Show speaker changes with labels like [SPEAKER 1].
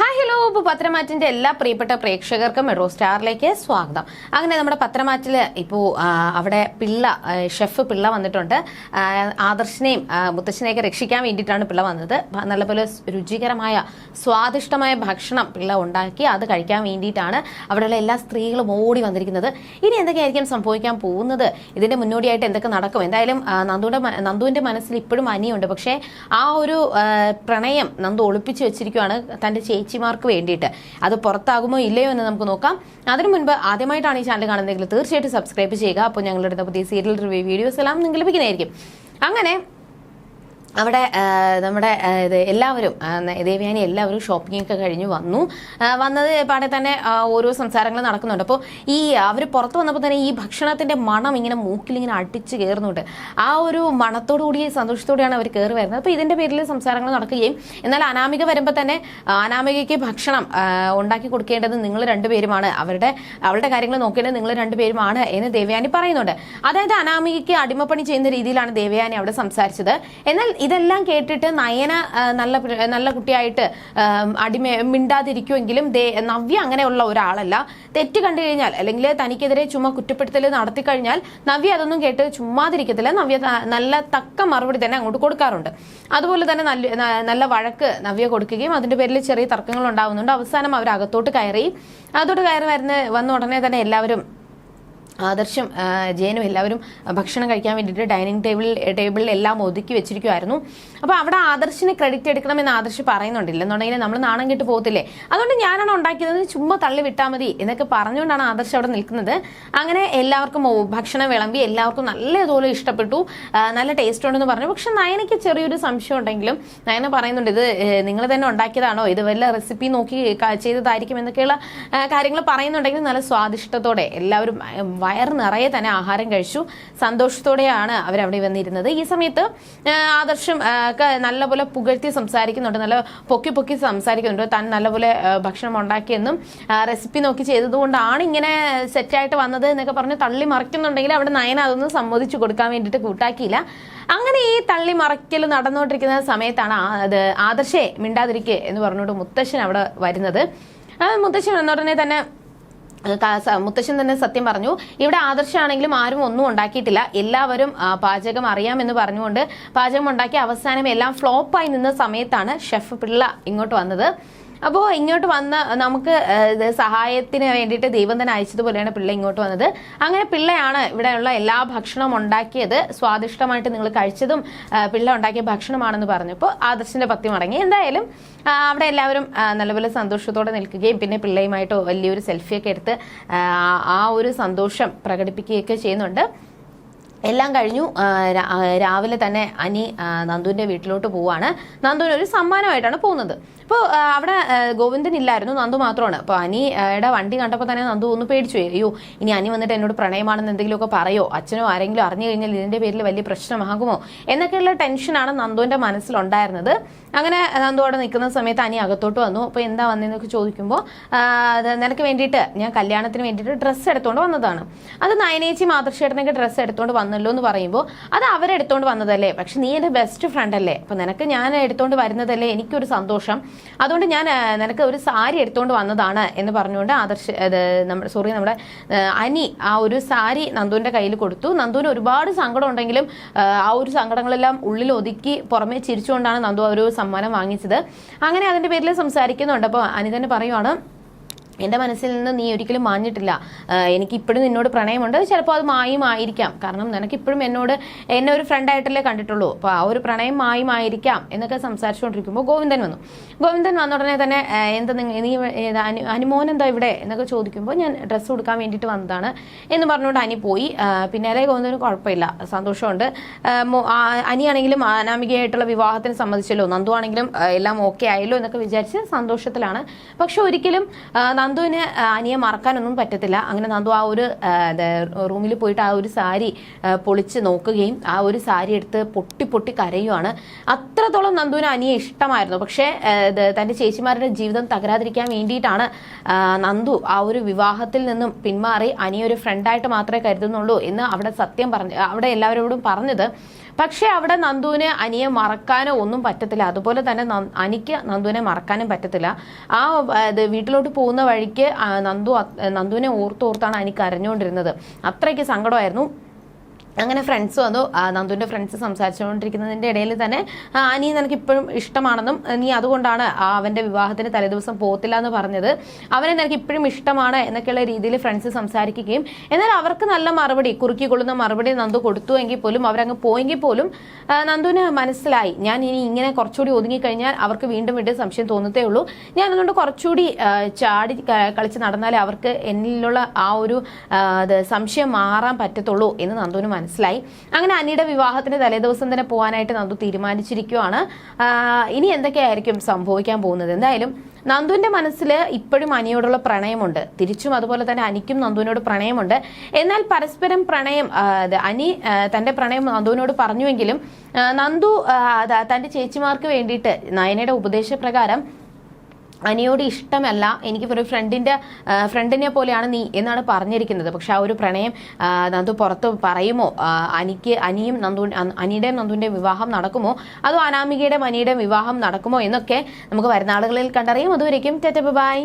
[SPEAKER 1] Hi hello. ഇപ്പോൾ പത്രമാറ്റിന്റെ എല്ലാ പ്രിയപ്പെട്ട പ്രേക്ഷകർക്കും മെട്രോ സ്റ്റാറിലേക്ക് സ്വാഗതം. അങ്ങനെ നമ്മുടെ പത്രമാറ്റിൽ ഇപ്പോൾ അവിടെ പിള്ള ഷെഫ് പിള്ള വന്നിട്ടുണ്ട്. ആദർശിനെയും മുത്തശ്ശനെയൊക്കെ രക്ഷിക്കാൻ വേണ്ടിയിട്ടാണ് പിള്ള വന്നത്. നല്ലപോലെ രുചികരമായ സ്വാദിഷ്ടമായ ഭക്ഷണം പിള്ള ഉണ്ടാക്കി അത് കഴിക്കാൻ വേണ്ടിയിട്ടാണ് അവിടെയുള്ള എല്ലാ സ്ത്രീകളും ഓടി വന്നിരിക്കുന്നത്. ഇനി എന്തൊക്കെയായിരിക്കും സംഭവിക്കാൻ പോകുന്നത്? ഇതിന്റെ മുന്നോടിയായിട്ട് എന്തൊക്കെ നടക്കും? എന്തായാലും നന്ദുവിന്റെ നന്ദുവിന്റെ മനസ്സിൽ ഇപ്പോഴും അനിയുണ്ട്. പക്ഷേ ആ ഒരു പ്രണയം നന്ദു ഒളിപ്പിച്ചു വെച്ചിരിക്കുകയാണ് തന്റെ ചേച്ചിമാർക്ക് വേണ്ടിയിട്ട്. അത് പുറത്താകുമോ ഇല്ലയോ എന്ന് നമുക്ക് നോക്കാം. അതിനു മുൻപ് ആദ്യമായിട്ടാണ് ഈ ചാനൽ കാണുന്നതെങ്കിൽ തീർച്ചയായിട്ടും സബ്സ്ക്രൈബ് ചെയ്യുക. അപ്പോൾ ഞങ്ങളുടെ പുതിയ സീരിയൽ റിവ്യൂ വീഡിയോസ് എല്ലാം നിങ്ങൾക്ക് ലഭിക്കുന്നതായിരിക്കും. അങ്ങനെ അവിടെ നമ്മുടെ ഇത് എല്ലാവരും ദേവയാനി എല്ലാവരും ഷോപ്പിംഗ് ഒക്കെ കഴിഞ്ഞു വന്നു. വന്നത് പാടെ തന്നെ ഓരോ സംസാരങ്ങൾ നടക്കുന്നുണ്ട്. അപ്പോൾ ഈ അവർ പുറത്ത് വന്നപ്പോൾ തന്നെ ഈ ഭക്ഷണത്തിന്റെ മണം ഇങ്ങനെ മൂക്കിൽ ഇങ്ങനെ അടിച്ച് കയറുന്നുണ്ട് ആ ഒരു മണത്തോടു കൂടി സന്തോഷത്തോടെയാണ് അവർ കയറി വരുന്നത്. അപ്പോൾ ഇതിന്റെ പേരിൽ സംസാരങ്ങൾ നടക്കുകയും എന്നാൽ അനാമിക വരുമ്പോൾ തന്നെ അനാമികയ്ക്ക് ഭക്ഷണം ഉണ്ടാക്കി കൊടുക്കേണ്ടത് നിങ്ങൾ രണ്ടുപേരുമാണ്. അവരുടെ അവളുടെ കാര്യങ്ങൾ നോക്കേണ്ടത് നിങ്ങൾ രണ്ടുപേരുമാണ് എന്ന് ദേവയാനി പറയുന്നുണ്ട്. അതായത് അനാമികയ്ക്ക് അടിമപ്പണി ചെയ്യുന്ന രീതിയിലാണ് ദേവയാനി അവിടെ സംസാരിച്ചത്. എന്നാൽ ഇതെല്ലാം കേട്ടിട്ട് നയന നല്ല നല്ല കുട്ടിയായിട്ട് അടിമ മിണ്ടാതിരിക്കുമെങ്കിലും നവ്യ അങ്ങനെയുള്ള ഒരാളല്ല. തെറ്റ് കണ്ടു കഴിഞ്ഞാൽ അല്ലെങ്കിൽ തനിക്കെതിരെ ചുമ്മാ കുറ്റപ്പെടുത്തൽ നടത്തി കഴിഞ്ഞാൽ നവ്യ അതൊന്നും കേട്ട് ചുമ്മാതിരിക്കത്തില്ല. നവ്യ നല്ല തക്ക മറുപടി തന്നെ അങ്ങോട്ട് കൊടുക്കാറുണ്ട്. അതുപോലെ തന്നെ നല്ല നല്ല വഴക്ക് നവ്യ കൊടുക്കുകയും അതിന്റെ പേരിൽ ചെറിയ തർക്കങ്ങൾ ഉണ്ടാവുന്നുണ്ട്. അവസാനം അവർ അകത്തോട്ട് കയറി. അകത്തോട്ട് കയറി വരുന്ന വന്ന ഉടനെ തന്നെ എല്ലാവരും ആദർശം ജയനും എല്ലാവരും ഭക്ഷണം കഴിക്കാൻ വേണ്ടിയിട്ട് ഡൈനിങ് ടേബിളിൽ ടേബിളിൽ എല്ലാം ഒതുക്കി വെച്ചിരിക്കുമായിരുന്നു അപ്പോൾ അവിടെ ആദർശിന് ക്രെഡിറ്റ് എടുക്കണമെന്ന് ആദർശ് പറയുന്നുണ്ടില്ല. എന്നുണ്ടെങ്കിൽ നമ്മൾ നാണം കെട്ട് പോകത്തില്ലേ? അതുകൊണ്ട് ഞാനാണ് ഉണ്ടാക്കിയത്. ചുമ്മാ തള്ളി വിട്ടാൽ മതി എന്നൊക്കെ പറഞ്ഞുകൊണ്ടാണ് ആദർശ് അവിടെ നിൽക്കുന്നത്. അങ്ങനെ എല്ലാവർക്കും ഭക്ഷണം വിളമ്പി എല്ലാവർക്കും നല്ലതുപോലെ ഇഷ്ടപ്പെട്ടു. നല്ല ടേസ്റ്റ് ഉണ്ടെന്ന് പറഞ്ഞു. പക്ഷെ നയനയ്ക്ക് ചെറിയൊരു സംശയം ഉണ്ടെങ്കിലും നയന പറയുന്നുണ്ട് ഇത് നിങ്ങൾ തന്നെ ഉണ്ടാക്കിയതാണോ? ഇത് വല്ല റെസിപ്പി നോക്കി ചെയ്തതായിരിക്കും എന്നൊക്കെയുള്ള കാര്യങ്ങൾ പറയുന്നുണ്ടെങ്കിൽ നല്ല സ്വാദിഷ്ടത്തോടെ എല്ലാവരും ആ, വയറ് നിറയെ തന്നെ ആഹാരം കഴിച്ചു. സന്തോഷത്തോടെയാണ് അവരവിടെ വന്നിരുന്നത്. ഈ സമയത്ത് ആദർശം നല്ലപോലെ പുകഴ്ത്തി സംസാരിക്കുന്നുണ്ട്. നല്ല പൊക്കി പൊക്കി സംസാരിക്കുന്നുണ്ട്. താൻ നല്ലപോലെ ഭക്ഷണം ഉണ്ടാക്കിയെന്നും റെസിപ്പി നോക്കി ചെയ്തതുകൊണ്ടാണ് ഇങ്ങനെ സെറ്റായിട്ട് വന്നത് എന്നൊക്കെ പറഞ്ഞ് തള്ളി മറിക്കുന്നുണ്ടെങ്കിൽ അവിടെ നയന അതൊന്നും സമ്മതിച്ചു കൊടുക്കാൻ വേണ്ടിയിട്ട് കൂട്ടാക്കിയില്ല. അങ്ങനെ ഈ തള്ളി മറയ്ക്കൽ നടന്നുകൊണ്ടിരിക്കുന്ന സമയത്താണ് അത് ആദർശേ മിണ്ടാതിരിക്കെ എന്ന് പറഞ്ഞുകൊണ്ട് മുത്തശ്ശൻ അവിടെ വരുന്നത്. മുത്തശ്ശൻ വന്ന ഉടനെ തന്നെ മുത്തശ്ശൻ തന്നെ സത്യം പറഞ്ഞു. ഇവിടെ ആദർശമാണെങ്കിലും ആരും ഒന്നും ഉണ്ടാക്കിയിട്ടില്ല. എല്ലാവരും പാചകം അറിയാമെന്ന് പറഞ്ഞുകൊണ്ട് പാചകം ഉണ്ടാക്കി അവസാനം എല്ലാം ഫ്ലോപ്പായി നിന്ന സമയത്താണ് ഷെഫ് പിള്ള ഇങ്ങോട്ട് വന്നത്. അപ്പോൾ ഇങ്ങോട്ട് വന്ന നമുക്ക് സഹായത്തിന് വേണ്ടിയിട്ട് ദൈവം തന്നെ അയച്ചതുപോലെയാണ് പിള്ള ഇങ്ങോട്ട് വന്നത്. അങ്ങനെ പിള്ളയാണ് ഇവിടെയുള്ള എല്ലാ ഭക്ഷണവും ഉണ്ടാക്കിയത്. സ്വാദിഷ്ടമായിട്ട് നിങ്ങൾ കഴിച്ചതും പിള്ള ഉണ്ടാക്കിയ ഭക്ഷണമാണെന്ന് പറഞ്ഞപ്പോൾ ആദർശിന്റെ പത്തി മടങ്ങി. എന്തായാലും അവിടെ എല്ലാവരും നല്ലപോലെ സന്തോഷത്തോടെ നിൽക്കുകയും പിന്നെ പിള്ളയുമായിട്ട് വലിയൊരു സെൽഫിയൊക്കെ എടുത്ത് ആ ഒരു സന്തോഷം പ്രകടിപ്പിക്കുകയൊക്കെ ചെയ്യുന്നുണ്ട്. എല്ലാം കഴിഞ്ഞു. രാവിലെ തന്നെ അനി നന്ദുവിന്റെ വീട്ടിലോട്ട് പോവാണ്. നന്ദുവിന് ഒരു സമ്മാനമായിട്ടാണ് പോകുന്നത്. അപ്പോൾ അവിടെ ഗോവിന്ദൻ ഇല്ലായിരുന്നു നന്ദു മാത്രമാണ്. അപ്പോൾ അനിയുടെ വണ്ടി കണ്ടപ്പോൾ തന്നെ നന്ദു ഒന്ന് പേടിച്ചു. അയ്യോ ഇനി അനി വന്നിട്ട് എന്നോട് പ്രണയമാണെന്ന് എന്തെങ്കിലുമൊക്കെ പറയോ? അച്ഛനോ ആരെങ്കിലും അറിഞ്ഞു കഴിഞ്ഞാൽ ഇതിന്റെ പേരിൽ വലിയ പ്രശ്നമാകുമോ? എന്നൊക്കെയുള്ള ടെൻഷനാണ് നന്ദുവിന്റെ മനസ്സിലുണ്ടായിരുന്നത്. അങ്ങനെ നന്ദു അവിടെ നിൽക്കുന്ന സമയത്ത് അനി അകത്തോട്ട് വന്നു. അപ്പോൾ എന്താ വന്നതെന്നൊക്കെ ചോദിക്കുമ്പോൾ നിനക്ക് വേണ്ടിയിട്ട് ഞാൻ കല്യാണത്തിന് വേണ്ടിയിട്ട് ഡ്രസ്സ് എടുത്തുകൊണ്ട് വന്നതാണ്. അത് നയനേച്ചി മാതൃശേട്ടനൊക്കെ ഡ്രസ്സ് എടുത്തുകൊണ്ട് വന്നല്ലോ എന്ന് പറയുമ്പോൾ അത് അവരെടുത്തോണ്ട് വന്നതല്ലേ? പക്ഷെ നീ എന്റെ ബെസ്റ്റ് ഫ്രണ്ട് അല്ലേ? അപ്പൊ നിനക്ക് ഞാൻ എടുത്തോണ്ട് വരുന്നതല്ലേ എനിക്കൊരു സന്തോഷം. അതുകൊണ്ട് ഞാൻ നിനക്ക് ഒരു സാരി എടുത്തോണ്ട് വന്നതാണ് എന്ന് പറഞ്ഞുകൊണ്ട് ആദർശ് നമ്മുടെ സോറി നമ്മുടെ അനി ആ ഒരു സാരി നന്ദുവിന്റെ കയ്യിൽ കൊടുത്തു. നന്ദുവിന് ഒരുപാട് സങ്കടം ഉണ്ടെങ്കിലും ആ, ഒരു സങ്കടങ്ങളെല്ലാം ഉള്ളിൽ ഒതുക്കി പുറമെ ചിരിച്ചുകൊണ്ടാണ് നന്ദു ആ ഒരു സമ്മാനം വാങ്ങിച്ചത്. അങ്ങനെ അതിന്റെ പേരിൽ സംസാരിക്കുന്നുണ്ട്. അപ്പോൾ അനി തന്നെ പറയുവാണ് എന്റെ മനസ്സിൽ നിന്ന് നീ ഒരിക്കലും മാഞ്ഞിട്ടില്ല. എനിക്ക് ഇപ്പോഴും നിന്നോട് പ്രണയമുണ്ട്. ചിലപ്പോൾ അത് മായുമായിരിക്കാം കാരണം നിനക്ക് ഇപ്പോഴും എന്നോട് എന്നെ ഒരു ഫ്രണ്ടായിട്ടല്ലേ കണ്ടിട്ടുള്ളൂ. അപ്പോൾ ആ ഒരു പ്രണയം മായുമായിരിക്കാം എന്നൊക്കെ സംസാരിച്ചുകൊണ്ടിരിക്കുമ്പോൾ ഗോവിന്ദൻ വന്നു. ഗോവിന്ദൻ വന്ന ഉടനെ തന്നെ എന്താ നീ അനുമോൻ എന്താ ഇവിടെ? എന്നൊക്കെ ചോദിക്കുമ്പോൾ ഞാൻ ഡ്രസ്സ് കൊടുക്കാൻ വേണ്ടിയിട്ട് വന്നതാണ് എന്ന് പറഞ്ഞുകൊണ്ട് അനി പോയി. പിന്നെ പിന്നാലെ ഗോവിന്ദന് കുഴപ്പമില്ല. സന്തോഷമുണ്ട്. അനിയാണെങ്കിലും അനാമികയായിട്ടുള്ള വിവാഹത്തിന് സമ്മതിച്ചല്ലോ. നന്ദു ആണെങ്കിലും എല്ലാം ഓക്കെ ആയല്ലോ എന്നൊക്കെ വിചാരിച്ച് സന്തോഷത്തിലാണ്. പക്ഷെ ഒരിക്കലും നന്ദുവിന് അനിയെ മറക്കാനൊന്നും പറ്റത്തില്ല. അങ്ങനെ നന്ദു ആ ഒരു റൂമിൽ പോയിട്ട് ആ ഒരു സാരി പൊളിച്ച് നോക്കുകയും ആ ഒരു സാരി എടുത്ത് പൊട്ടി പൊട്ടി കരയുമാണ് അത്രത്തോളം നന്ദുവിന് അനിയെ ഇഷ്ടമായിരുന്നു. പക്ഷേ തന്റെ ചേച്ചിമാരുടെ ജീവിതം തകരാതിരിക്കാൻ വേണ്ടിയിട്ടാണ് നന്ദു ആ ഒരു വിവാഹത്തിൽ നിന്നും പിന്മാറി അനിയൊരു ഫ്രണ്ടായിട്ട് മാത്രമേ കരുതുന്നുള്ളൂ എന്ന് അവിടെ സത്യം പറഞ്ഞു അവിടെ എല്ലാവരോടും പറഞ്ഞത്. പക്ഷേ അവിടെ നന്ദുവിന് അനിയെ മറക്കാനോ ഒന്നും പറ്റത്തില്ല. അതുപോലെ തന്നെ അനിക്ക് നന്ദുവിനെ മറക്കാനും പറ്റത്തില്ല. ആ ഇത് വീട്ടിലോട്ട് പോകുന്ന വഴിക്ക് നന്ദു നന്ദുവിനെ ഓർത്തോർത്താണ് അനിക്ക് കരഞ്ഞുകൊണ്ടിരുന്നത്. അത്രയ്ക്ക് സങ്കടമായിരുന്നു. അങ്ങനെ ഫ്രണ്ട്സ് വന്നു നന്ദുവിന്റെ ഫ്രണ്ട്സ് സംസാരിച്ചുകൊണ്ടിരിക്കുന്നതിന്റെ ഇടയിൽ തന്നെ ആ, അനി നിനക്ക് ഇപ്പോഴും ഇഷ്ടമാണെന്നും നീ അതുകൊണ്ടാണ് അവന്റെ വിവാഹത്തിന് തലേദിവസം പോകത്തില്ല എന്ന് പറഞ്ഞത്. അവനെ നിനക്ക് ഇപ്പോഴും ഇഷ്ടമാണ് എന്നൊക്കെയുള്ള രീതിയിൽ ഫ്രണ്ട്സ് സംസാരിക്കുകയും എന്നാൽ അവർക്ക് നല്ല മറുപടി കുറുക്കി കൊള്ളുന്ന മറുപടി നന്ദു കൊടുത്തു എങ്കിൽ പോലും അവരങ്ങ് പോയെങ്കിൽ പോലും നന്ദുവിന് മനസ്സിലായി ഞാൻ ഇനി ഇങ്ങനെ കുറച്ചുകൂടി ഒതുങ്ങിക്കഴിഞ്ഞാൽ അവർക്ക് വീണ്ടും വീണ്ടും സംശയം തോന്നത്തേ ഉള്ളൂ. ഞാൻ അതുകൊണ്ട് കുറച്ചുകൂടി ചാടി കളിച്ച് നടന്നാലേ അവർക്ക് എന്നിലുള്ള ആ ഒരു സംശയം മാറാൻ പറ്റത്തുള്ളൂ എന്ന് നന്ദുവിന് മനസ്സിലായി അങ്ങനെ അനിയുടെ വിവാഹത്തിന് തലേദിവസം തന്നെ പോകാനായിട്ട് നന്ദു തീരുമാനിച്ചിരിക്കുവാണ്. ഇനി എന്തൊക്കെയായിരിക്കും സംഭവിക്കാൻ പോകുന്നത്? എന്തായാലും നന്ദുവിന്റെ മനസ്സിൽ ഇപ്പോഴും അനിയോടുള്ള പ്രണയമുണ്ട്. തിരിച്ചും അതുപോലെ തന്നെ അനിക്കും നന്ദുവിനോട് പ്രണയമുണ്ട്. എന്നാൽ പരസ്പരം പ്രണയം അനി തന്റെ പ്രണയം നന്ദുവിനോട് പറഞ്ഞുവെങ്കിലും നന്ദു തന്റെ ചേച്ചിമാർക്ക് വേണ്ടിയിട്ട് നയനയുടെ ഉപദേശപ്രകാരം അനിയോട് ഇഷ്ടമല്ല. എനിക്ക് ഒരു ഫ്രണ്ടിന്റെ ഫ്രണ്ടിനെ പോലെയാണ് നീ എന്നാണ് പറഞ്ഞിരിക്കുന്നത്. പക്ഷെ ആ ഒരു പ്രണയം നന്ദു പുറത്ത് പറയുമോ? അനിക്ക് അനിയും നന്ദു അനിയുടെയും നന്ദുവിന്റെയും വിവാഹം നടക്കുമോ? അതോ അനാമികയുടെയും അനിയുടെയും വിവാഹം നടക്കുമോ എന്നൊക്കെ നമുക്ക് വരുന്ന ആളുകളിൽ കണ്ടറിയും. അതുവരേക്കും ബൈ